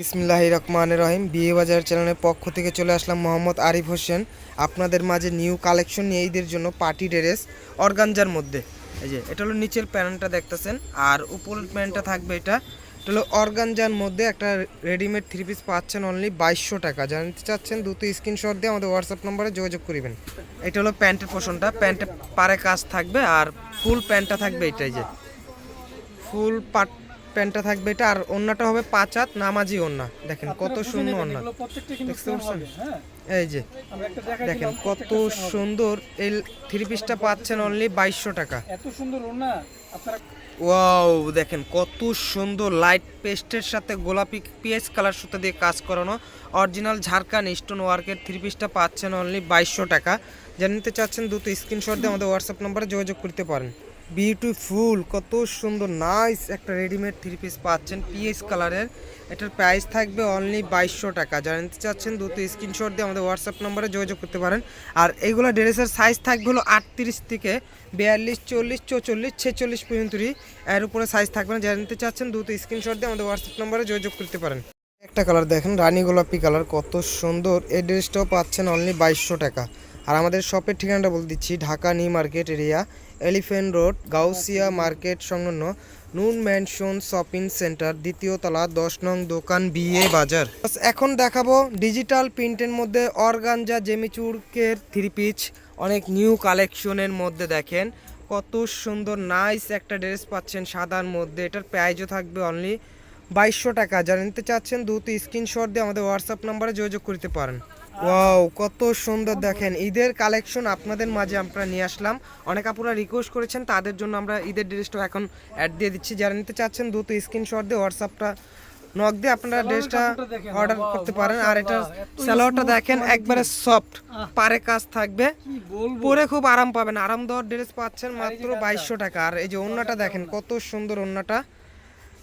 বিসমিল্লাহ রহমান রহিম। বিয়ে বাজার চ্যানেলের পক্ষ থেকে চলে আসলাম মোহাম্মদ আরিফ হোসেন। আপনাদের মাঝে নিউ কালেকশন নিয়ে ঈদের জন্য পার্টি ড্রেস অর্গানজার মধ্যে। এই যে, এটা হলো নিচের প্যান্টটা দেখতেছেন, আর উপরের প্যান্টটা থাকবে এটা। এটা হলো অর্গানজার মধ্যে একটা রেডিমেড থ্রি পিস পাচ্ছেন অনলি বাইশশো টাকা। জানতে চাচ্ছেন, দ্রুত স্ক্রিনশট দিয়ে আমাদের হোয়াটসঅ্যাপ নম্বরে যোগাযোগ করিবেন। এটা হলো প্যান্টের পোষণটা। প্যান্টে পারে কাজ থাকবে, আর ফুল প্যান্টটা থাকবে এটাই যে। ফুল পাট প্যান্টটা থাকবে এটা আর ওন্নাটা হবে পাঁচ হাত নামাজি ওন্না। দেখেন কত সুন্দর ওন্না। দেখতে পাচ্ছেন? হ্যাঁ। এই যে দেখেন কত। সুন্দর এই থ্রি পিসটা পাচ্ছেন অনলি বাইশশো টাকা। এত সুন্দর আপনারা ওয়াও দেখেন কত সুন্দর লাইট পেস্টের সাথে গোলাপি পিএস কালার সুতা দিয়ে কাজ করানো। অরিজিনাল ঝাড়খান স্টোন ওয়ার্কের থ্রি পিসটা পাচ্ছেন অনলি বাইশশো টাকা। যা নিতে চাচ্ছেন দ্রুত স্ক্রিনশট দিয়ে আমাদের হোয়াটসঅ্যাপ নম্বরে যোগাযোগ করতে পারেন। বিউটিফুল, কত সুন্দর নাইস একটা রেডিমেড থ্রি পিস পাচ্ছেন পিএস কালারের এটার প্রাইস থাকবে অনলি বাইশশো টাকা। যারা নিতে চাচ্ছেন দ্রুত স্ক্রিনশট দিয়ে আমাদের হোয়াটসঅ্যাপ নম্বরে যোগাযোগ করতে পারেন। আর এইগুলো ড্রেসের সাইজ থাকবে হলো আটত্রিশ থেকে বিয়াল্লিশ, চল্লিশ, চৌচল্লিশ, ছেচল্লিশ পর্যন্ত এর উপরে সাইজ থাকবে না। যারা নিতে চাচ্ছেন দ্রুত স্ক্রিনশট দিয়ে আমাদের হোয়াটসঅ্যাপ নম্বরে যোগাযোগ করতে পারেন। একটা কালার দেখেন, রানী গোলাপি কালার কত সুন্দর। এই ড্রেসটাও পাচ্ছেন অনলি বাইশশো টাকা। আর আমাদের শপের ঠিকানাটা বলে দিচ্ছি, Dhaka new market area, elephant road, Gausia market সংলগ্ন নুন ম্যানশন শপিং সেন্টার, দ্বিতীয় তলা, দশ নং দোকান বিএ বাজার। এখন দেখাবো ডিজিটাল প্রিন্টের মধ্যে অর্গানজা জেমিচুরকের থ্রি পিচ অনেক নিউ কালেকশনের মধ্যে দেখেন। কত সুন্দর নাইস একটা ড্রেস পাচ্ছেন সাদার মধ্যে, এটার প্রাইজও থাকবে অনলি বাইশশো টাকা। যারা নিতে চাচ্ছেন, দ্রুত স্ক্রিনশট দিয়ে আমাদের হোয়াটসঅ্যাপ নাম্বারে যোগাযোগ করতে পারেন। ওয়াও কত সুন্দর দেখেন। ঈদের কালেকশন আপনাদের মাঝে আমরা নিয়ে আসলাম। অনেক আপুরা রিকোয়েস্ট করেছেন তাদের জন্য আমরা ঈদের ড্রেসটা এখন অ্যাড দিয়ে দিচ্ছি। যারা নিতে চাচ্ছেন দ্রুত স্ক্রিনশট দিয়ে হোয়াটসঅ্যাপটা নক দিয়ে আপনারা ড্রেসটা অর্ডার করতে পারেন। আর এটা স্যালোয়ারটা দেখেন একবারে সফট। পারে কাজ থাকবে। পরে খুব আরাম পাবেন। আরাম দেওয়ার ড্রেস পাচ্ছেন মাত্র বাইশশো টাকা। আর এই যে ওন্নাটা দেখেন কত সুন্দর ওন্নাটা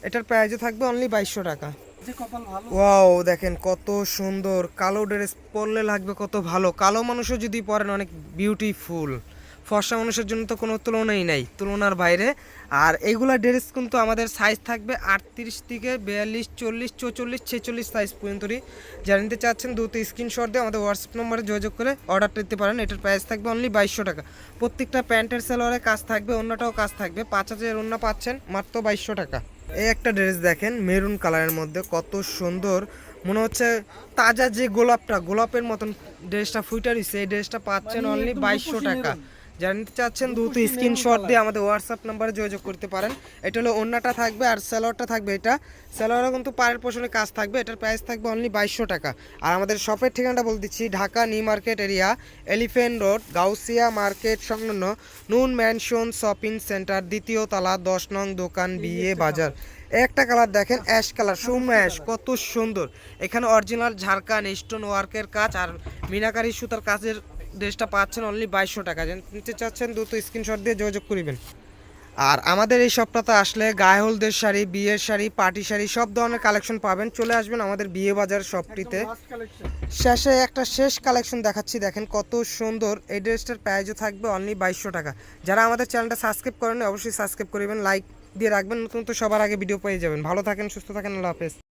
এটার প্রাইজও থাকবে অনলি বাইশশো টাকা। ওয়াও, দেখেন কত সুন্দর। কালো ড্রেস পরলে লাগবে কত ভালো। কালো মানুষও যদি পরেন, অনেক বিউটিফুল ফর্সা মানুষের জন্য তো কোনো তুলনাই নাই, তুলনার বাইরে। আর এইগুলা ড্রেস কিন্তু আমাদের সাইজ থাকবে আটত্রিশ থেকে বিয়াল্লিশ, চল্লিশ, চৌচল্লিশ, ছেচল্লিশ সাইজ পর্যন্তই যারা নিতে চাচ্ছেন, দ্রুত স্ক্রিনশট দিয়ে আমাদের হোয়াটসঅ্যাপ নম্বরে যোগাযোগ করে অর্ডার দিতে পারেন। এটার প্রাইস থাকবে অনলি বাইশশো টাকা। প্রত্যেকটা প্যান্টের সেলোয়ারে কাজ থাকবে, অন্যটাও কাজ থাকবে। পাঁচ হাজার অন্য পাচ্ছেন, মাত্র বাইশশো টাকা। এই একটা ড্রেস দেখেন মেরুন কালারের মধ্যে কত সুন্দর মনে হচ্ছে তাজা যে গোলাপটা গোলাপের মতন ড্রেসটা ফুইটার রয়েছে এই ড্রেসটা পাচ্ছেন মানে অনলি বাইশশো টাকা। যারা নিতে চাচ্ছেন দ্রুত স্ক্রিনশট দিয়ে আমাদের হোয়াটসঅ্যাপ নাম্বারে যোগাযোগ করতে পারেন। এটা হলো অন্যটা থাকবে আর স্যালোয়ারটা থাকবে এটা। স্যালোয়ারও কিন্তু পায়ের পোষণে কাজ থাকবে। এটার প্রাইস থাকবে অনলি বাইশশো টাকা। আর আমাদের শপের ঠিকানাটা বলে দিচ্ছি Dhaka new market area elephant road Gausia market সংলগ্ন নুন ম্যানশন শপিং সেন্টার দ্বিতীয় তলা দশ নং দোকান বিয়ে বাজার। একটা কালার দেখেন অ্যাশ কালার সুম অ্যাশ কত সুন্দর। এখানে অরিজিনাল ঝাড়খান স্টোন ওয়ার্কের কাজ আর মিনাকারি সুতার কাজের ড্রেসটা পাচ্ছেন অনলি বাইশশো টাকা। নিতে চাচ্ছেন দ্রুত স্ক্রিনশট দিয়ে যোগাযোগ করিবেন আর আমাদের এই সপ্তাহতে আসলে গায়ে হলদের শাড়ি, বিয়ের শাড়ি, পার্টি শাড়ি, সব ধরনের কালেকশন পাবেন। চলে আসবেন আমাদের বিয়ে বাজার শপটিতে শেষে একটা শেষ কালেকশন দেখাচ্ছি, দেখেন কত সুন্দর। এই ড্রেসটার প্রাইজও থাকবে অনলি বাইশশো টাকা। যারা আমাদের চ্যানেলটা সাবস্ক্রাইব করেন অবশ্যই সাবস্ক্রাইব করবেন লাইক দিয়ে রাখবেন। নতুন তো সবার আগে ভিডিও পেয়ে যাবেন। ভালো থাকেন, সুস্থ থাকেন, আল্লাহ হাফেজ।